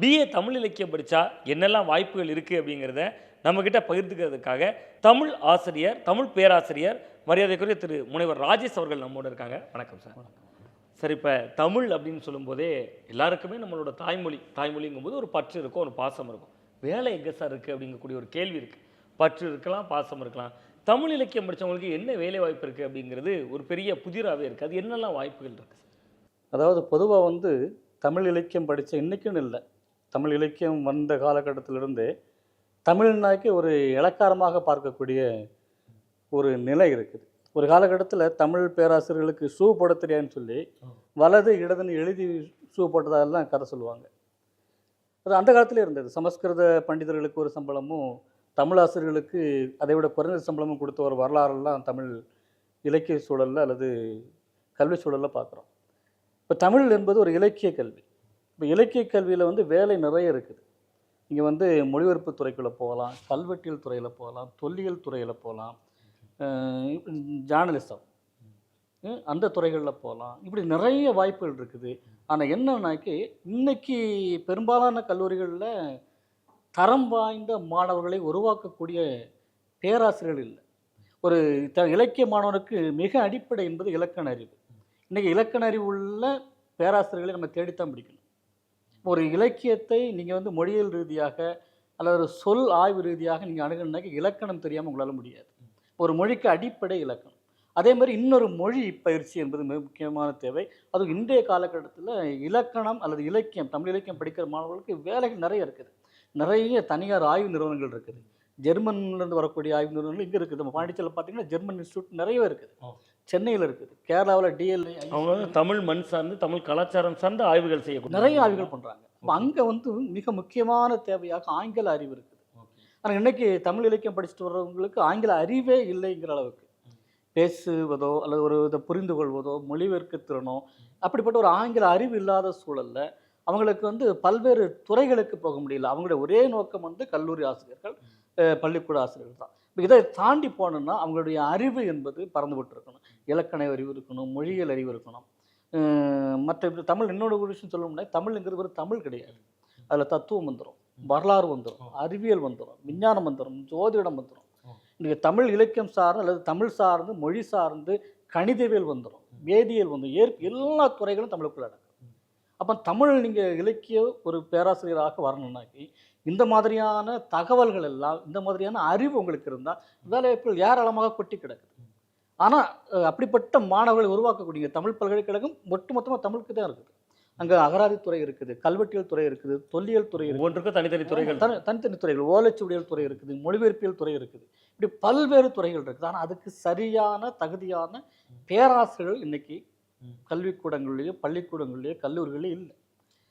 BA Tamil இலக்கியம் படித்தா என்னெல்லாம் வாய்ப்புகள் இருக்குது அப்படிங்கிறத நம்மக்கிட்ட பகிர்ந்துக்கிறதுக்காக தமிழ் ஆசிரியர் தமிழ் பேராசிரியர் மரியாதைக்குரிய திரு முனைவர் ராஜேஷ் அவர்கள் நம்மோட இருக்காங்க. வணக்கம் சார். சார் இப்போ தமிழ் அப்படின்னு சொல்லும்போதே எல்லாருக்குமே நம்மளோட தாய்மொழி தாய்மொழிங்கும்போது ஒரு பற்று இருக்கும் ஒரு பாசம் இருக்கும். வேலை எங்கே சார் இருக்குது அப்படிங்கக்கூடிய ஒரு கேள்வி இருக்குது பற்று இருக்கலாம் பாசம் இருக்கலாம். தமிழ் இலக்கியம் படித்தவங்களுக்கு என்ன வேலை வாய்ப்பு இருக்குது அப்படிங்கிறது ஒரு பெரிய புதிராகவே இருக்குது அது என்னெல்லாம் வாய்ப்புகள் இருக்குது அதாவது பொதுவாக வந்து தமிழ் இலக்கியம் படித்த இன்றைக்குன்னு இல்லை. தமிழ் இலக்கியம் வந்த காலகட்டத்திலிருந்தே தமிழ்நாய்க்கு ஒரு இலக்காரமாக பார்க்கக்கூடிய ஒரு நிலை இருக்குது. ஒரு காலகட்டத்தில் தமிழ் பேராசிரியர்களுக்கு ஷூ போட தெரியாதுன்னு சொல்லி வலது இடதுன்னு எழுதி ஷூ போட்டதாலாம் கதை சொல்லுவாங்க. அது அந்த காலத்திலே இருந்தது. சமஸ்கிருத பண்டிதர்களுக்கு ஒரு சம்பளமும் தமிழ் ஆசிரியர்களுக்கு அதை விட குறைந்த சம்பளமும் கொடுத்த ஒரு வரலாறெல்லாம் தமிழ் இலக்கிய சூழலில் அல்லது கல்வி சூழலில் பார்க்குறோம். இப்போ தமிழ் என்பது ஒரு இலக்கிய கல்வி. இப்போ இலக்கிய கல்வியில் வந்து வேலை நிறைய இருக்குது. இங்கே வந்து மொழிபெயர்ப்பு துறைக்குள்ளே போகலாம் கல்வெட்டியல் துறையில் போகலாம் தொல்லியல் துறையில் போகலாம் ஜேர்னலிசம் அந்த துறைகளில் போகலாம். இப்படி நிறைய வாய்ப்புகள் இருக்குது. ஆனால் என்னன்னாக்கி இன்னைக்கு பெரும்பாலான கல்லூரிகளில் தரம் வாய்ந்த மாணவர்களை உருவாக்கக்கூடிய பேராசிரியர்கள் இல்லை. ஒரு த இலக்கிய மாணவனுக்கு மிக அடிப்படை என்பது இலக்கண அறிவு இன்றைக்கி இலக்கண அறிவு உள்ள பேராசிரியர்களை நம்ம தேடித்தான் பிடிக்கணும். ஒரு இலக்கியத்தை நீங்கள் வந்து மொழியியல் ரீதியாக அல்லது ஒரு சொல் ஆய்வு ரீதியாக நீங்கள் அணுகணுனாக்க இலக்கணம் தெரியாமல் உங்களால் முடியாது. ஒரு மொழிக்கு அடிப்படை இலக்கணம். அதே மாதிரி இன்னொரு மொழி பயிற்சி என்பது மிக முக்கியமான தேவை. அதுவும் இன்றைய காலகட்டத்தில் இலக்கணம் அல்லது இலக்கியம் தமிழ் இலக்கியம் படிக்கிற மாணவர்களுக்கு வேலைகள் நிறைய இருக்குது. நிறைய தனியார் ஆய்வு நிறுவனங்கள் இருக்குது. ஜெர்மன்லேருந்து வரக்கூடிய ஆய்வு நிறுவனங்கள் இங்கே இருக்குது. நம்ம பாண்டிச்சேரியில் பார்த்தீங்கன்னா ஜெர்மன் இன்ஸ்டியூட் நிறையவே இருக்குது. சென்னையில் இருக்குது. கேரளாவில் டிஎல்ஐ அவங்க வந்து தமிழ் மண் சார்ந்து தமிழ் கலாச்சாரம் சார்ந்த ஆய்வுகள் செய்யக்கூடிய நிறைய ஆய்வுகள் பண்ணுறாங்க அங்கே வந்து மிக முக்கியமான தேவையாக ஆங்கில அறிவு இருக்குது. ஆனால் இன்னைக்கு தமிழ் இலக்கியம் படிச்சுட்டு வர்றவங்களுக்கு ஆங்கில அறிவே இல்லைங்கிற அளவுக்கு. பேசுவதோ அல்லது ஒரு இதை புரிந்து கொள்வதோ மொழிபெயர்க்க திறனோ அப்படிப்பட்ட ஒரு ஆங்கில அறிவு இல்லாத சூழல்ல அவங்களுக்கு வந்து பல்வேறு துறைகளுக்கு போக முடியல. அவங்களுடைய ஒரே நோக்கம் வந்து கல்லூரி ஆசிரியர்கள் பள்ளிக்கூட ஆசிரியர்கள் தான். இதை தாண்டி போகணுன்னா அவங்களுடைய அறிவு என்பது பறந்துபட்டு இருக்கணும். இலக்கண அறிவு இருக்கணும் மொழியியல் அறிவு இருக்கணும். மற்ற இப்ப தமிழ் இன்னொரு ஒரு விஷயம் சொல்லணும்னா தமிழ்ங்கிறது ஒரு தமிழ் கிடையாது. அதில் தத்துவம் வந்துடும் வரலாறு வந்துடும் அறிவியல் வந்துடும் விஞ்ஞானம் வந்துடும் ஜோதிடம் வந்துடும் இன்றைக்கி தமிழ் இலக்கியம் சார்ந்து அல்லது தமிழ் சார்ந்து மொழி சார்ந்து கணிதவியல் வந்துடும் வேதியியல் வந்துடும் ஏற் எல்லா துறைகளும் தமிழுக்குள்ள அடங்கும். அப்போ தமிழ் நீங்கள் இலக்கிய ஒரு பேராசிரியராக வரணும்னாக்கி இந்த மாதிரியான தகவல்கள் எல்லாம் இந்த மாதிரியான அறிவு உங்களுக்கு இருந்தால் வேலைவாய்ப்புகள் ஏராளமாக கொட்டி கிடக்குது ஆனால் அப்படிப்பட்ட மாணவர்களை உருவாக்கக்கூடிய தமிழ் பல்கலைக்கழகம் ஒட்டுமொத்தமாக தமிழுக்கு தான் இருக்குது. அங்கே அகராதித்துறை இருக்குது கல்வெட்டியல் துறை இருக்குது தொல்லியல் துறை இருக்குது. ஒவ்வொன்றுக்கும் தனித்தனி துறைகள். தனி- தனித்தனி துறைகள். ஓலைச்சுவடியல் துறை இருக்குது மொழிபெயர்ப்பியல் துறை இருக்குது. இப்படி பல்வேறு துறைகள் இருக்குது. ஆனால் அதுக்கு சரியான தகுதியான பேராசிரியர்கள் இன்னைக்கு. கல்விக்கூடங்கள்லேயோ பள்ளிக்கூடங்கள்லேயோ கல்லூரிகளே இல்லை.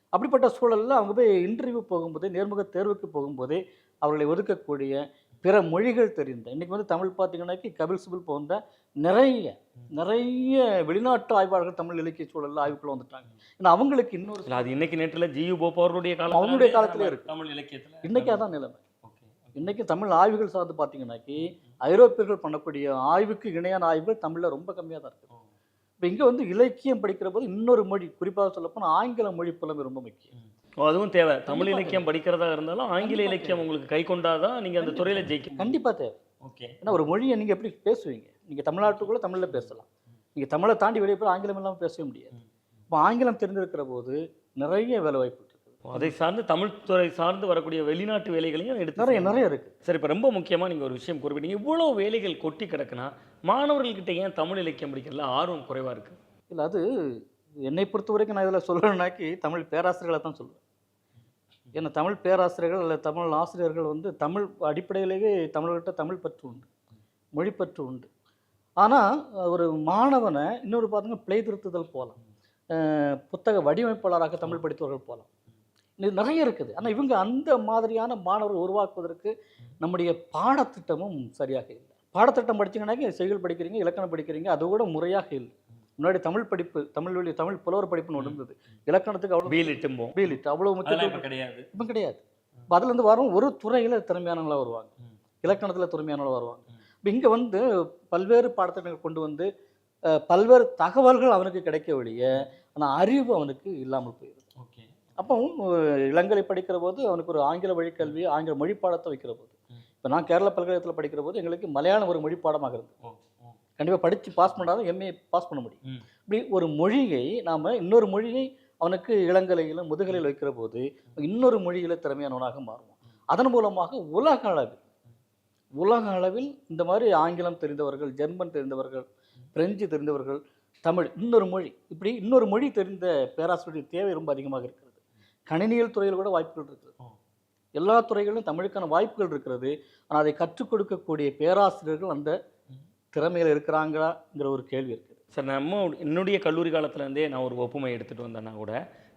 அப்படிப்பட்ட சூழலில் அவங்க போய் இன்டர்வியூ போகும்போதே நேர்முக தேர்வுக்கு போகும்போதே அவர்களை ஒதுக்கக்கூடிய பிற மொழிகள் தெரிந்த இன்னைக்கு வந்து தமிழ் பார்த்தீங்கன்னாக்கி கபில் சிபில் போன்ற நிறைய நிறைய வெளிநாட்டு ஆய்வாளர்கள் தமிழ் இலக்கிய சூழலில் ஆய்வுக்குள்ள வந்துட்டாங்க. ஏன்னா அவங்களுக்கு இன்னொரு அது இன்னைக்கு நேற்றுல ஜியு போப் காலம் அவங்களுடைய காலத்திலே இருக்கு. தமிழ் இலக்கியத்துல. இன்னைக்கு அதான் நிலைமை. இன்னைக்கு தமிழ் ஆய்வுகள் சார்ந்து பார்த்தீங்கன்னாக்கி ஐரோப்பியர்கள் பண்ணக்கூடிய ஆய்வுக்கு இணையான ஆய்வுகள் தமிழில் ரொம்ப கம்மியாக தான் இருக்குது இப்போ இங்கே வந்து இலக்கியம் படிக்கிற போது இன்னொரு மொழி குறிப்பாக சொல்லப்போனால் ஆங்கில மொழி புலமை ரொம்ப முக்கியம். அதுவும் தேவை. தமிழ் இலக்கியம் படிக்கிறதா இருந்தாலும் ஆங்கில இலக்கியம் உங்களுக்கு கை கொண்டாதான் நீங்க அந்த துறையில ஜெயிக்க கண்டிப்பாக தேவை. ஓகே. ஏன்னா ஒரு மொழியை நீங்கள் எப்படி பேசுவீங்க? நீங்கள் தமிழ்நாட்டுக்குள்ளே தமிழில் பேசலாம். நீங்கள் தமிழை தாண்டி வெளியே போய் ஆங்கிலம் இல்லாமல் பேசவே முடியாது. இப்போ ஆங்கிலம் தெரிஞ்சிருக்கிற போது நிறைய வேலை வாய்ப்பு இருக்குது அதை சார்ந்து தமிழ் துறை சார்ந்து வரக்கூடிய வெளிநாட்டு வேலைகளையும் எடுத்து நிறைய. நிறைய இருக்குது சரி இப்போ ரொம்ப முக்கியமா நீங்க ஒரு விஷயம் குறிப்பிட்டீங்க இவ்வளவு வேலைகள் கொட்டி கிடக்குனா மாணவர்கள்கிட்ட ஏன் தமிழ் இலக்கியம் படிக்கிறதுல ஆர்வம் குறைவா இருக்கு? இல்லை அது என்னை பொறுத்த வரைக்கும் நான் இதில் சொல்லணும்னாக்கி தமிழ் பேராசிரியர்களை தான் சொல்லுவேன். ஏன்னா தமிழ் பேராசிரியர்கள் அல்லது தமிழ் ஆசிரியர்கள் வந்து தமிழ் அடிப்படையிலேயே தமிழ்கிட்ட தமிழ் பற்று உண்டு மொழிப்பற்று உண்டு. ஆனால் ஒரு மாணவனை இன்னொரு பார்த்தீங்கன்னா பிழை திருத்துதல் போகலாம் புத்தக வடிவமைப்பாளராக தமிழ் படித்தவர்கள் போகலாம் இது நிறைய இருக்குது. ஆனால் இவங்க அந்த மாதிரியான மாணவர்கள் உருவாக்குவதற்கு நம்முடைய பாடத்திட்டமும் சரியாக இல்லை. பாடத்திட்டம் படிச்சீங்கன்னாக்கி செய்கள் படிக்கிறீங்க இலக்கணம் படிக்கிறீங்க அது கூட முறையாக இல்லை. முன்னாடி தமிழ் படிப்பு தமிழ் வழி தமிழ் புலவர் படிப்புன்னு ஒன்று இருந்தது. இலக்கணத்துக்கு அவ்வளோ பீல் இட்டும்போம் பீலிட் அவ்வளோ முக்கியத்துவம் கிடையாது. இப்போ கிடையாது. அதுலேருந்து வரும் ஒரு துறையில் திறமையானவங்களாக வருவாங்க. இலக்கணத்தில் திறமையானவங்களாக வருவாங்க. இப்போ இங்கே வந்து பல்வேறு பாடத்திட்டங்கள் கொண்டு வந்து பல்வேறு தகவல்கள் அவனுக்கு கிடைக்க வழிய ஆனால் அறிவு அவனுக்கு இல்லாமல் போயிடுது ஓகே. அப்போ அஹ், இளங்கலை படிக்கிற போது அவனுக்கு ஒரு ஆங்கில வழி கல்வி ஆங்கில மொழி பாடத்தை வைக்கிற போது. இப்போ நான் கேரள பல்கலைக்கழகத்தில் படிக்கிற போது எங்களுக்கு மலையாளம் ஒரு மொழி பாடமாக இருந்தது. கண்டிப்பாக படித்து பாஸ் பண்ணாதான் எம்ஏ பாஸ் பண்ண முடியும். இப்படி ஒரு மொழியை நாம் இன்னொரு மொழியை அவனுக்கு இளங்கலையிலும் முதுகலையில் வைக்கிற போது இன்னொரு மொழியில திறமையானவனாக மாறுவான். அதன் மூலமாக உலக அளவில் உலக அளவில் இந்த மாதிரி ஆங்கிலம் தெரிந்தவர்கள் ஜெர்மன் தெரிந்தவர்கள் பிரெஞ்சு தெரிந்தவர்கள் தமிழ் இன்னொரு மொழி இப்படி இன்னொரு மொழி தெரிந்த பேராசிரியர் தேவை ரொம்ப அதிகமாக இருக்கிறது கணினியல் துறையில் கூட வாய்ப்புகள் இருக்குது. எல்லா துறைகளிலும் தமிழுக்கான வாய்ப்புகள் இருக்கிறது ஆனால் அதை கற்றுக் கொடுக்கக்கூடிய பேராசிரியர்கள் அந்த. திறமையில் இருக்கிறாங்களாங்கிற ஒரு கேள்வி இருக்குது சார் நம்ம என்னுடைய கல்லூரி காலத்துலேருந்தே நான் ஒரு ஒப்புமை எடுத்துகிட்டு வந்தேன்னா கூட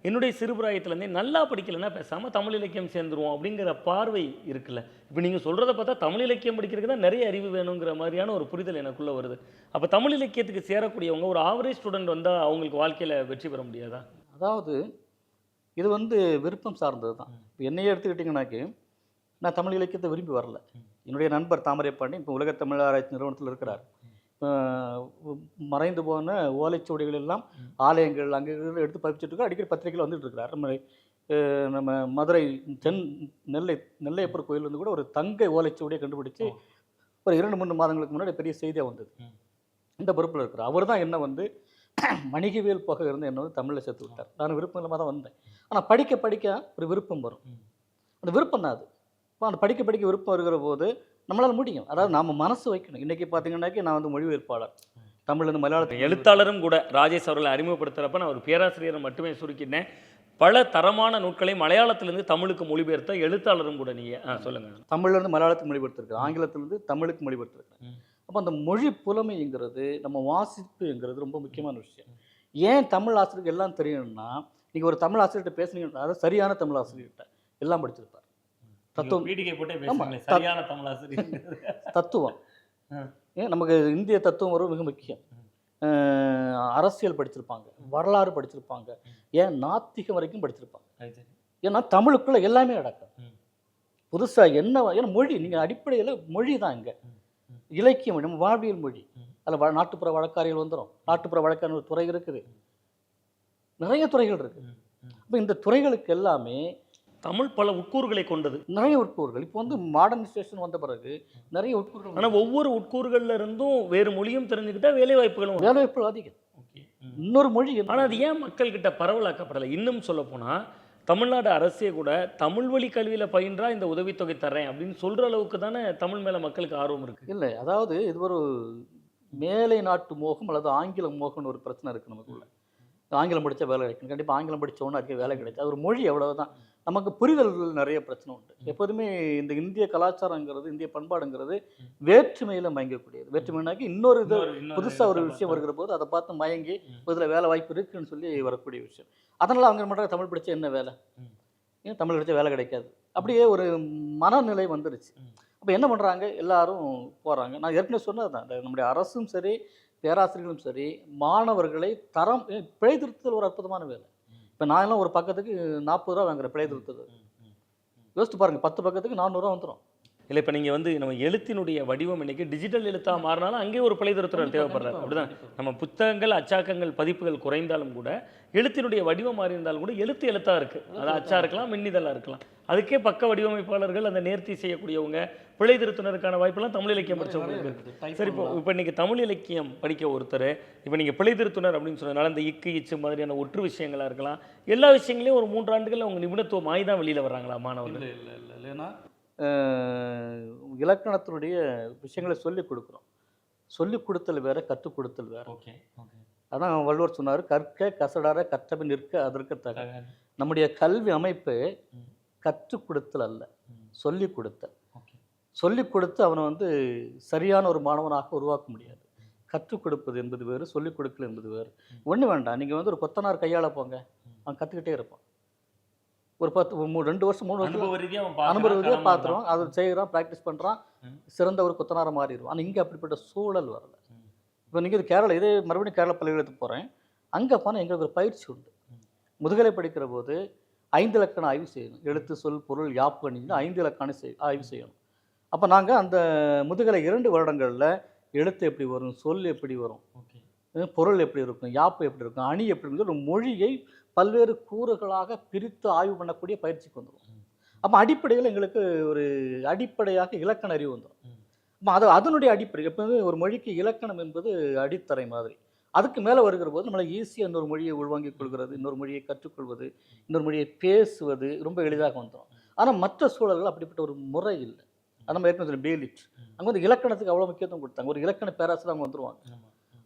என்னுடைய சிறுபிராயத்துலேருந்தே நல்லா படிக்கலைன்னா பேசாமல் தமிழ் இலக்கியம் சேர்ந்துருவோம் அப்படிங்கிற பார்வை இருக்குல்ல. இப்போ நீங்கள் சொல்கிறத பார்த்தா தமிழ் இலக்கியம் படிக்கிறதுக்கு தான் நிறைய அறிவு வேணுங்கிற மாதிரியான ஒரு புரிதல் எனக்குள்ளே வருது. அப்போ தமிழ் இலக்கியத்துக்கு சேரக்கூடியவங்க ஒரு ஆவரேஜ் ஸ்டூடெண்ட் வந்தால் அவங்களுக்கு வாழ்க்கையில் வெற்றி பெற முடியாதா? அதாவது இது வந்து விருப்பம் சார்ந்தது தான் இப்போ என்னையே எடுத்துக்கிட்டிங்கனாக்கி நான் தமிழ் இலக்கியத்தை விரும்பி வரல. என்னுடைய நண்பர் தாமரை பாண்டி இப்போ உலக தமிழ் ஆராய்ச்சி நிறுவனத்தில் இருக்கிறார். மறைந்து போன ஓலைச்சுவடிகள் எல்லாம். ஆலயங்கள் அங்கே எடுத்து பதிப்பிச்சுட்டு இருக்கார் அடிக்கடி பத்திரிகையில் வந்துட்டு இருக்கிறார். நம்ம மதுரை தென் நெல்லை நெல்லையப்பர் கோயில் வந்து கூட ஒரு தங்கை ஓலைச்சுவடியை கண்டுபிடிச்சு. ஒரு இரண்டு மூணு மாதங்களுக்கு முன்னாடி பெரிய செய்தியாக வந்தது. இந்த பொறுப்பில் இருக்கிறார். அவர் தான் என்ன வந்து மணிகவியல் போக இருந்து என்ன வந்து தமிழில் சேர்த்து விட்டார். நான் விருப்பம் இல்லாமல் தான் வந்தேன். ஆனால் படிக்க படிக்க ஒரு விருப்பம் வரும். அந்த விருப்பம் தான் அது. இப்போ அந்த படிக்க படிக்க விருப்பம் வருகிற போது நம்மளால் முடியும். அதாவது நாம் மனசு வைக்கணும். இன்றைக்கி பார்த்தீங்கன்னாக்கி நான் வந்து மொழிபெயர்ப்பாளர். தமிழ்லேருந்து மலையாளத்துக்கு எழுத்தாளரும் கூட ராஜேஷ் அவர்களை அறிமுகப்படுத்துகிறப்ப நான் ஒரு பேராசிரியரை மட்டுமே சுருக்கினேன். பல தரமான நூட்களை மலையாளத்திலிருந்து தமிழுக்கு மொழிபெயர்த்த எழுத்தாளரும் கூட நீங்கள் ஆ சொல்லுங்கள் தமிழ்லேருந்து மலையாளத்துக்கு மொழிபெயர்த்திருக்கேன் ஆங்கிலத்திலேருந்து தமிழுக்கு மொழிபெயர்த்திருக்கேன் ம். அப்போ அந்த மொழி புலமைங்கிறது நம்ம வாசிப்புங்கிறது ரொம்ப முக்கியமான விஷயம். ஏன் தமிழ் ஆசிரியருக்கு எல்லாம் தெரியணும்னா நீங்கள் ஒரு தமிழ் ஆசிரியர்கிட்ட பேசுனீங்கன்னா அதாவது சரியான தமிழ் ஆசிரியர்கிட்ட எல்லாம் படிச்சிருப்பார் தத்துவம். சரியான தமிழாசிரியர் தத்துவம். ஏன் நமக்கு இந்திய தத்துவம் வரும் மிக முக்கியம். அரசியல் படிச்சிருப்பாங்க வரலாறு படிச்சிருப்பாங்க. ஏன் நாத்திகம் வரைக்கும் படிச்சிருப்பாங்க. ஏன்னா தமிழுக்குள்ள எல்லாமே அடக்கம். ம். புதுசா என்ன ஏன்னா மொழி நீங்க அடிப்படையில் மொழி தான் இங்க. இலக்கிய மொழி நம்ம வாழ்வியல் மொழி. அதில் வ நாட்டுப்புற வழக்காரிகள் வந்துடும் நாட்டுப்புற வழக்கான ஒரு துறை இருக்குது. நிறைய துறைகள் இருக்கு. அப்போ இந்த துறைகளுக்கு எல்லாமே தமிழ் பல உட்கூறுகளை கொண்டது. நிறைய உட்கூறுகள். இப்போ வந்து மாடர்னைசேஷன் வந்த பிறகு நிறைய உட்கூறுகள் ஆனா ஒவ்வொரு உட்கூறுகள்ல இருந்தும் வேறு மொழியும் தெரிஞ்சுக்கிட்டா வேலை வாய்ப்புகளும் வரும். வேலைவாய்ப்புகள் அதிகம். இன்னொரு மொழி என்ன? ஆனா அது ஏன் மக்கள்கிட்ட பரவலாக்கப்படலை? இன்னும் சொல்ல போனா தமிழ்நாடு அரசே கூட தமிழ் வழி கல்வியில பயின்றா இந்த உதவித்தொகை தர்றேன் அப்படின்னு சொல்ற அளவுக்கு தானே தமிழ் மேல மக்களுக்கு ஆர்வம் இருக்கு. இல்லை அதாவது இது ஒரு மேலை நாட்டு மோகம் அல்லது ஆங்கில மோகம்னு ஒரு பிரச்சனை இருக்குது நமக்குள்ள. ஆங்கிலம் படித்தா வேலை கிடைக்கும். கண்டிப்பாக ஆங்கிலம் படித்தவொன்னே அதிக வேலை கிடைக்கும் அது ஒரு மொழி அவ்வளவுதான். நமக்கு புரிதல்கள் நிறைய பிரச்சனை உண்டு. எப்போதுமே இந்த இந்திய கலாச்சாரங்கிறது இந்திய பண்பாடுங்கிறது வேற்றுமையில் மயங்கக்கூடியது. வேற்றுமைனாக்கி இன்னொரு இது புதுசாக ஒரு விஷயம் வருகிற போது அதை பார்த்து மயங்கி. இதில் வேலை வாய்ப்பு இருக்குன்னு சொல்லி வரக்கூடிய விஷயம். அதனால் அவங்க மட்டும் தமிழ் படித்தா என்ன வேலை. ஏன் தமிழ் படித்தா வேலை கிடைக்காது? அப்படியே ஒரு மனநிலை வந்துருச்சு. அப்போ என்ன பண்ணுறாங்க எல்லாரும் போகிறாங்க நான் ஏற்கனவே சொன்னது தான் நம்முடைய அரசும் சரி பேராசிரியர்களும் சரி மாணவர்களை தரம் பிழை திருத்துதல் ஒரு அற்புதமான வேலை. இப்போ நான் எல்லாம் ஒரு பக்கத்துக்கு நாற்பது ரூபா வாங்குறேன் பிழை திருத்துதல் யோசித்து பாருங்கள் பத்து பக்கத்துக்கு நானூறுரூவா வந்துடும் இல்லை இப்போ நீங்கள் வந்து நம்ம எழுத்தினுடைய வடிவம் இன்னைக்கு டிஜிட்டல் எழுத்தா மாறினாலும் அங்கேயே ஒரு பிழை திருத்துறவர் தேவைப்படுறாரு. அப்படிதான். நம்ம புத்தகங்கள் அச்சாக்கங்கள் பதிப்புகள் குறைந்தாலும் கூட எழுத்தினுடைய வடிவம் மாறி இருந்தாலும் கூட எழுத்து எழுத்தா இருக்கு. அது அச்சா இருக்கலாம் மின்னிதழா இருக்கலாம். அதுக்கே பக்க வடிவமைப்பாளர்கள் அந்த நேர்த்தி செய்யக்கூடியவங்க பிழை திருத்துனருக்கான வாய்ப்பெல்லாம் தமிழ் இலக்கியம் படிச்சவங்களுக்கு இருக்கு. சரி இப்போ இப்போ நீங்கள் தமிழ் இலக்கியம் படிக்க ஒருத்தர் இப்போ நீங்கள் பிழை திருத்துனர் அப்படின்னு சொன்னதுனால இந்த இக்கு இச்சு மாதிரியான ஒற்று விஷயங்களா இருக்கலாம். எல்லா விஷயங்களையும் ஒரு மூன்று ஆண்டுகள் அவங்க நிபுணத்துவம் ஆகி தான் வெளியில் வர்றாங்களா மாணவர்கள்? இல்லை இல்லை இல்லை இல்லைன்னா இலக்கணத்தினுடைய விஷயங்களை சொல்லிக் கொடுக்குறோம். சொல்லிக் கொடுத்தல் வேற கற்றுக் கொடுத்தல் வேற. Okay okay. அதான் வள்ளுவர் சொன்னார் கற்க கசடார கற்றபின் நிற்க அதற்கு தக. நம்முடைய கல்வி அமைப்பு. கற்றுக் கொடுத்தல் அல்ல. சொல்லிக் கொடுத்தல். சொல்லிக் கொடுத்து அவனை வந்து சரியான ஒரு மாணவனாக உருவாக்க முடியாது. கற்றுக் கொடுப்பது என்பது வேறு சொல்லிக் கொடுக்கல் என்பது வேறு. ம். ஒன்றும் வேண்டாம். நீங்கள் வந்து ஒரு கொத்தனார் கையாள போங்க. அவன் கற்றுக்கிட்டே இருப்பான். ஒரு பத்து ஒரு மூ- ரெண்டு வருஷம் மூணு வருஷம் அனுபவ ரீதியாக பார்த்துருவான் அதை செய்கிறான் ப்ராக்டிஸ் பண்ணுறான். சிறந்த ஒரு கொத்தனார மாறிடுவான். ஆனால் இங்கே அப்படிப்பட்ட சூழல் வரல. இப்போ நீங்கள் இது கேரளா இதே மறுபடியும் கேரளா பல்கலைக்கழகத்துக்கு போகிறேன் அங்கே போனால் எங்களுக்கு ஒரு பயிற்சி உண்டு. முதுகலை படிக்கிற போது ஐந்து இலக்கண ஆய்வு செய்யணும். எழுத்து சொல் பொருள் யாப்பு ஐந்து இலக்கணம் செய் ஆய்வு செய்யணும். அப்போ நாங்கள் அந்த முதுகலை இரண்டு வருடங்களில் எழுத்து எப்படி வரும் சொல் எப்படி வரும் பொருள் எப்படி இருக்கும் யாப்பு எப்படி இருக்கும் அணி எப்படி இருக்கும் ஒரு மொழியை பல்வேறு கூறுகளாக பிரித்து ஆய்வு பண்ணக்கூடிய பயிற்சிக்கு வந்துடும் அப்போ அடிப்படையில் எங்களுக்கு ஒரு அடிப்படையாக இலக்கண அறிவு வந்துடும் அப்போ அது அதனுடைய அடிப்படை வந்து ஒரு மொழிக்கு இலக்கணம் என்பது அடித்தரை மாதிரி. அதுக்கு மேலே வருகிற போது நம்மளை ஈஸியாக இன்னொரு மொழியை உள்வாங்கிக் கொள்கிறது இன்னொரு மொழியை கற்றுக்கொள்வது இன்னொரு மொழியை பேசுவது ரொம்ப எளிதாக வந்துடும் ஆனால் மற்ற சூழல்கள் அப்படிப்பட்ட ஒரு முறை இல்லை. நம்ம ஏற்கனவே பேலிட் அங்கே வந்து இலக்கணத்துக்கு அவ்வளோ முக்கியத்துவம் கொடுத்தாங்க. ஒரு இலக்கண பேராசிரியர் அவங்க வந்துருவாங்க.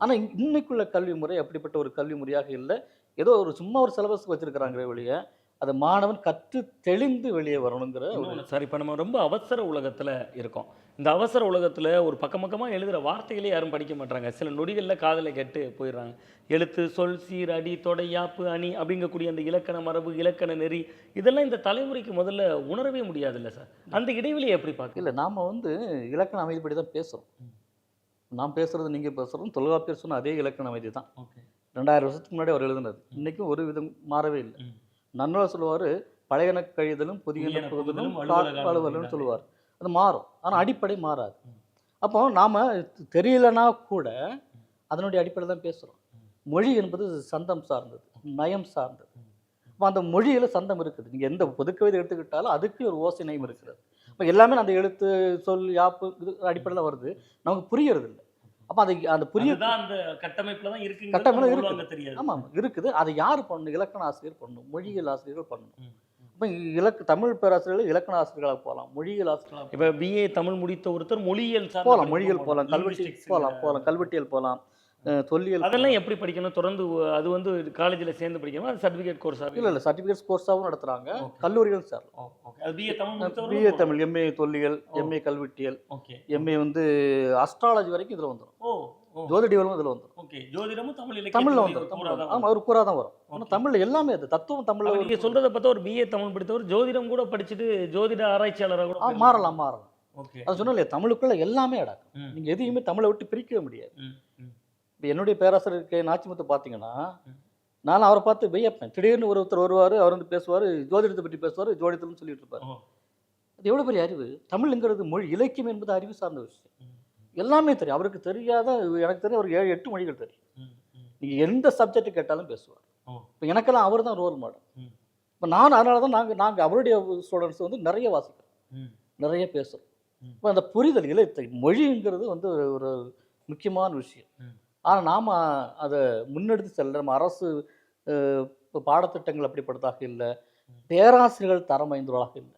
ஆனால் இன்னைக்குள்ள கல்வி முறை அப்படிப்பட்ட ஒரு கல்வி முறையாக இல்லை. ஏதோ ஒரு சும்மா ஒரு சிலபஸ் வச்சிருக்கிறாங்களே வெளியே அதை மாணவன் கற்று தெளிந்து வெளியே வரணுங்கிற சார் இப்போ நம்ம ரொம்ப அவசர உலகத்தில் இருக்கோம். இந்த அவசர உலகத்தில் ஒரு பக்கம் பக்கமாக எழுதுகிற வார்த்தைகளே யாரும் படிக்க மாட்டாங்க சில நொடிகளில் காதலை கேட்டு போயிடுறாங்க எழுத்து சொல் சீர் அடி தொடை யாப்பு அணி அப்படிங்கக்கூடிய அந்த இலக்கண மரபு இலக்கண நெறி இதெல்லாம் இந்த தலைமுறைக்கு முதல்ல உணரவே முடியாதுல்ல சார்? அந்த இடைவெளியை எப்படி பார்க்க இல்லை நாம் வந்து இலக்கண அமைதிப்படி தான் பேசுகிறோம் நான் பேசுறது நீங்கள் பேசுகிறோம் தொல்காப்பியர் சொன்ன அதே இலக்கண அமைதி தான் ரெண்டாயிரம் வருஷத்துக்கு முன்னாடி அவர் எழுதுனது. இன்னைக்கும் ஒரு விதம் மாறவே இல்லை. நன்னூல் சொல்லுவார் பழையன கழிதலும் வலுவலன்னு அப்படின்னாரு. சொல்லுவார். அது மாறும். ஆனால் அடிப்படை மாறாது. அப்போ நாம் தெரியலனா கூட அதனுடைய அடிப்படையில் தான் பேசுகிறோம் மொழி என்பது சந்தம் சார்ந்தது நயம் சார்ந்தது. அப்போ அந்த மொழியில் சந்தம் இருக்குது. நீங்கள் எந்த பொதுக்கவிதை எடுத்துக்கிட்டாலும் அதுக்கு ஒரு ஓசை நயம் இருக்கிறது இப்போ எல்லாமே அந்த எழுத்து சொல் யாப்பு இது அடிப்படையில் வருது. நமக்கு புரியறது இல்லை அப்போ அது அந்த புரிய அந்த கட்டமைப்புல தான் இருக்கு கட்டமைப்புல இருக்கு. தெரியாது. ஆமாம் இருக்குது. அதை யார் பண்ணணும்? இலக்கண ஆசிரியர் பண்ணணும்? மொழியியல் ஆசிரியர்கள் பண்ணணும். இப்போ இலக்கு தமிழ் பேராசிரியர்கள் இலக்கண ஆசிரியர்களாக போகலாம். மொழியியல் ஆசிரியர்களாக இப்போ பிஏ தமிழ் முடித்த ஒருத்தர் மொழியியல் போகலாம் மொழியியல் போகலாம் கல்வெட்டி போகலாம் போகலாம் கல்வெட்டியல் போகலாம். தொல்லியல் அதெல்லாம் எப்படி படிக்கணும்? தொடர்ந்து அது வந்து காலேஜில் சேர்ந்து படிக்கணும்? அது சர்டிஃபிகேட் கோர்ஸாக இல்லை இல்லை. சர்டிஃபிகேட்ஸ் கோர்ஸாகவும் நடத்துகிறாங்க. கல்லூரிகள் sir BA Tamil BA Tamil MA தொல்லியல். எம்ஏ கல்வெட்டியல் ஓகே எம்ஏ வந்து அஸ்ட்ராலஜி வரைக்கும் இதில் வந்துடும் ஓ இதில் வந்துடும் ஓகே ஜோதிடமும் தமிழ் தமிழில் வந்துடும் ஆமாம் ஒரு கூறாக தான் வரும். ஆனால். தமிழில் எல்லாமே அது. தத்துவம் தமிழில் அப்ப நீங்க சொல்றத பார்த்தா ஒரு பிஏ தமிழ் படித்தவர் ஜோதிடம் கூட படிச்சுட்டு ஜோதிட ஆராய்ச்சியாளராக கூட மாறலாம் மாறலாம். ஓகே அது சொன்னோம் இல்லையா தமிழுக்குள்ள எல்லாமே அடக்கும். நீங்கள் எதையுமே தமிழை விட்டு பிரிக்கவே முடியாது. இப்போ என்னுடைய பேராசிரியர் கே. நாச்சிமுத்து பார்த்தீங்கன்னா. நான் அவரை பார்த்து வியப்பேன். திடீர்னு ஒருத்தர் வருவார் அவர் வந்து பேசுவார் ஜோதிடத்தை பற்றி பேசுவார் ஜோதிடத்துன்னு சொல்லிட்டு இருப்பார். அது எவ்வளோ பெரிய அறிவு? தமிழ்ங்கிறது மொழி இலக்கியம் என்பது அறிவு சார்ந்த விஷயம். எல்லாமே தெரியும். அவருக்கு தெரியாத எனக்கு தெரியும் ஒரு ஏழு எட்டு மொழிகள் தெரியும். நீங்கள் எந்த சப்ஜெக்ட் கேட்டாலும் பேசுவார். இப்போ எனக்கெல்லாம் அவர் தான் ரோல் மாடல். இப்போ நான் அதனால தான் நாங்கள் நாங்கள் அவருடைய ஸ்டூடெண்ட்ஸ் வந்து நிறைய வாசிக்கிறோம். நிறைய பேசுகிறோம். இப்போ அந்த புரிதல் இல்லை மொழிங்கிறது வந்து ஒரு ஒரு முக்கியமான விஷயம். ஆனால் நாம் அதை முன்னெடுத்து செல்ல நம்ம அரசு பாடத்திட்டங்கள் அப்படிப்பட்டதாக இல்லை. பேராசிரியர்கள் தரம் வாய்ந்தவர்களாக இல்லை.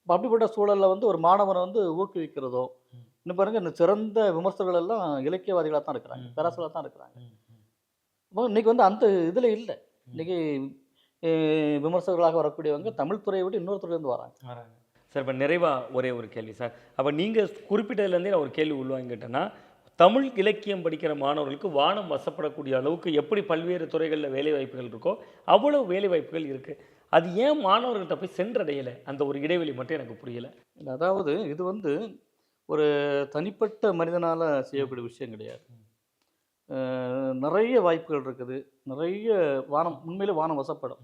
இப்போ அப்படிப்பட்ட சூழலில் வந்து ஒரு மாணவனை வந்து ஊக்குவிக்கிறதோ. இன்னும் பாருங்க இந்த சிறந்த விமர்சகர்கள் எல்லாம் இலக்கியவாதிகளாக தான் இருக்கிறாங்க. பேராசிரியர்களாக தான் இருக்கிறாங்க. இப்போ இன்னைக்கு வந்து அந்த இதில் இல்லை. இன்னைக்கு அஹ், விமர்சகர்களாக வரக்கூடியவங்க தமிழ் துறையை விட்டு இன்னொரு துறையிலேருந்து வராங்க. சார் இப்போ நிறைவாக ஒரே ஒரு கேள்வி சார். அப்போ நீங்கள் குறிப்பிட்டதுலேருந்தே நான் ஒரு கேள்வி உள்வாங்கிட்டேன்னா தமிழ் இலக்கியம் படிக்கிற மாணவர்களுக்கு வானம் வசப்படக்கூடிய அளவுக்கு எப்படி பல்வேறு துறைகளில் வேலைவாய்ப்புகள் இருக்கோ அவ்வளோ வேலைவாய்ப்புகள் இருக்குது அது ஏன் மாணவர்கள்ட்ட போய் சென்றடையலை? அந்த ஒரு இடைவெளி மட்டும் எனக்கு புரியலை. அதாவது இது வந்து ஒரு தனிப்பட்ட மனிதனால் செய்யக்கூடிய விஷயம் கிடையாது. நிறைய வாய்ப்புகள் இருக்குது. நிறைய வானம் உண்மையிலே வானம் வசப்படும்.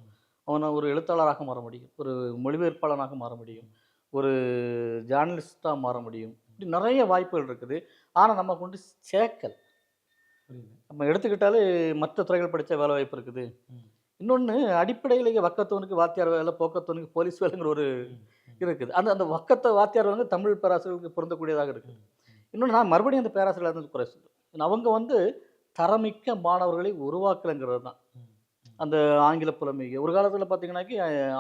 அவனை ஒரு எழுத்தாளராக மாற முடியும். ஒரு மொழிபெயர்ப்பாளனாக மாற முடியும். ஒரு ஜேர்னலிஸ்டாக மாற முடியும். இப்படி நிறைய வாய்ப்புகள் இருக்குது. ஆனால் நம்ம கொண்டு சேர்க்கல். நம்ம எடுத்துக்கிட்டாலே மற்ற துறைகள் படித்த வேலை வாய்ப்பு இருக்குது. இன்னொன்று அடிப்படையில் வக்கத்தவனுக்கு வாத்தியார் வேலை போக்கத்தவனுக்கு போலீஸ் வேலைங்கிற ஒரு இருக்குது. அந்த அந்த வக்கத்தை வாத்தியார் வந்து தமிழ் பேராசிரியர்களுக்கு பொருந்தக்கூடியதாக இருக்குது. இன்னொன்று நான் மறுபடியும் அந்த பேராசிரியர் வந்து குறை சொல்லுவேன் அவங்க வந்து தரமிக்க மாணவர்களை உருவாக்கலைங்கிறது தான். அந்த ஆங்கில புலமையை ஒரு காலத்தில் பார்த்தீங்கன்னாக்கி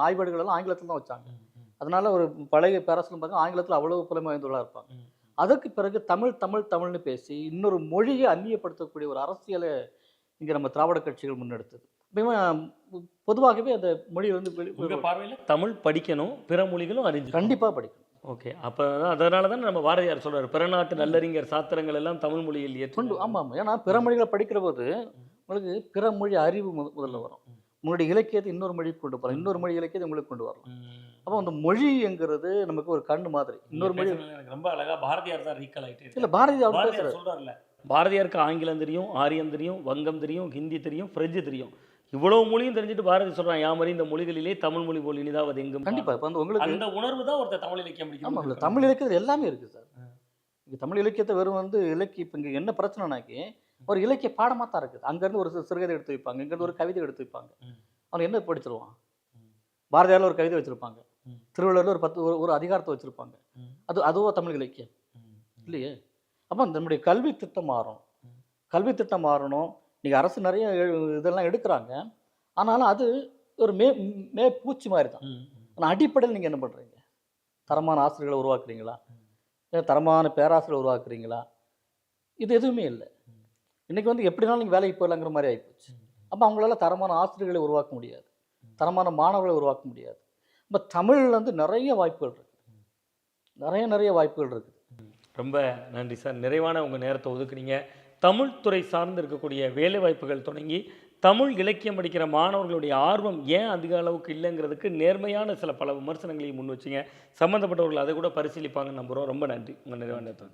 ஆய்வேடுகள் எல்லாம் ஆங்கிலத்தில் தான் வச்சாங்க. அதனால ஒரு பழைய பேராசிரியர் பார்த்தீங்கன்னா ஆங்கிலத்தில் அவ்வளவு புலமை வாய்ந்தவர்களாக இருப்பாங்க. அதற்கு பிறகு தமிழ் தமிழ் தமிழ்னு பேசி இன்னொரு மொழியை அந்நியப்படுத்தக்கூடிய ஒரு அரசியலை இங்கே நம்ம திராவிட கட்சிகள் முன்னெடுத்தது. பொதுவாகவே அந்த மொழி வந்து பார்வையில்? தமிழ் படிக்கணும் பிற மொழிகளும் அறிஞ்சு கண்டிப்பா படிக்கணும். ஓகே அப்போ அதனால தான் நம்ம பாரதியார் சொல்றாரு பிறநாட்டு நல்லறிஞர் சாத்திரங்கள் எல்லாம் தமிழ் மொழியில் கொண்டு ஏற்று ஆமாம் ஆமாம். ஏன்னா பிற மொழிகளை படிக்கிற போது உங்களுக்கு பிற மொழி அறிவு முத- முதல்ல வரும். உங்களுடைய இலக்கியத்தை இன்னொரு மொழிக்கு கொண்டு போகலாம் இன்னொரு மொழி இலக்கியத்தை உங்களுக்கு கொண்டு வரலாம். அப்போ அந்த மொழிங்கிறது நமக்கு ஒரு கண்ணு மாதிரி. இன்னொரு மொழி எனக்கு ரொம்ப அழகா பாரதியார் தான் ரீகால் ஆயிட்டு இல்லை பாரதியார் பேசுறாரு. சொல்றாருல்ல பாரதியாருக்கு ஆங்கிலம் தெரியும் ஆரியம் தெரியும் வங்கம் தெரியும் ஹிந்தி தெரியும் பிரெஞ்சு தெரியும். இவ்வளவு மொழியும் தெரிஞ்சுட்டு பாரதி சொல்றான் யாமறி இந்த மொழிகளிலே தமிழ் மொழி போல் இனிதாவது எங்கும் கண்டிப்பா. இப்போ வந்து உங்களுக்கு அந்த உணர்வு தான் ஒருத்தர் தமிழ் இலக்கியம் ஆமாம் இல்லை தமிழ் இலக்கியத்தில் எல்லாமே இருக்குது சார். இங்கே தமிழ் இலக்கியத்தை வெறும் வந்து இலக்கிய இப்போ இங்கே என்ன பிரச்சனைனாக்கி ஒரு இலக்கிய பாடமாக தான் இருக்குது. அங்கேருந்து ஒரு சிறுகதை எடுத்து வைப்பாங்க இங்கேருந்து ஒரு கவிதை எடுத்து வைப்பாங்க. அவன் என்ன படிச்சிருவான்? பாரதியாரில் ஒரு கவிதை வச்சுருப்பாங்க. திருவள்ளுவரில் ஒரு பத்து ஒரு ஒரு அதிகாரத்தை வச்சுருப்பாங்க. அது அதுவோ தமிழ் இலக்கியம். இல்லையே? அப்போ நம்முடைய கல்வி திட்டம் மாறணும் ம். கல்வி திட்டம் மாறணும். நீங்கள் அரசு நிறைய இதெல்லாம் எடுக்கிறாங்க. ஆனாலும் அது ஒரு மே மே பூச்சி மாதிரி தான். ஆனால் அடிப்படையில் நீங்கள் என்ன பண்ணுறீங்க தரமான ஆசிரியர்களை உருவாக்குறீங்களா? தரமான பேராசிரியர் உருவாக்குறீங்களா? இது எதுவுமே இல்லை. இன்றைக்கி வந்து எப்படினாலும் நீங்கள் வேலைக்கு போயிடலாங்கிற மாதிரி ஆகிப்போச்சு அப்போ அவங்களால தரமான ஆசிரியர்களை உருவாக்க முடியாது. தரமான மாணவர்களை உருவாக்க முடியாது. இப்போ தமிழில் வந்து நிறைய வாய்ப்புகள் இருக்குது நிறைய நிறைய வாய்ப்புகள் இருக்குது ரொம்ப நன்றி சார். நிறைவான உங்கள் நேரத்தை ஒதுக்குனீங்க. தமிழ் துறை சார்ந்து இருக்கக்கூடிய வேலை வாய்ப்புகள் தொடங்கி தமிழ் இலக்கியம் படிக்கிற மாணவர்களுடைய ஆர்வம் ஏன் அதிக அளவுக்கு இல்லைங்கிறதுக்கு நேர்மையான சில பல விமர்சனங்களையும் முன் வச்சுங்க. சம்மந்தப்பட்டவர்கள் அதை கூட பரிசீலிப்பாங்கன்னு நம்புகிறோம் ரொம்ப நன்றி. உங்கள் நிறைவான நேரத்தை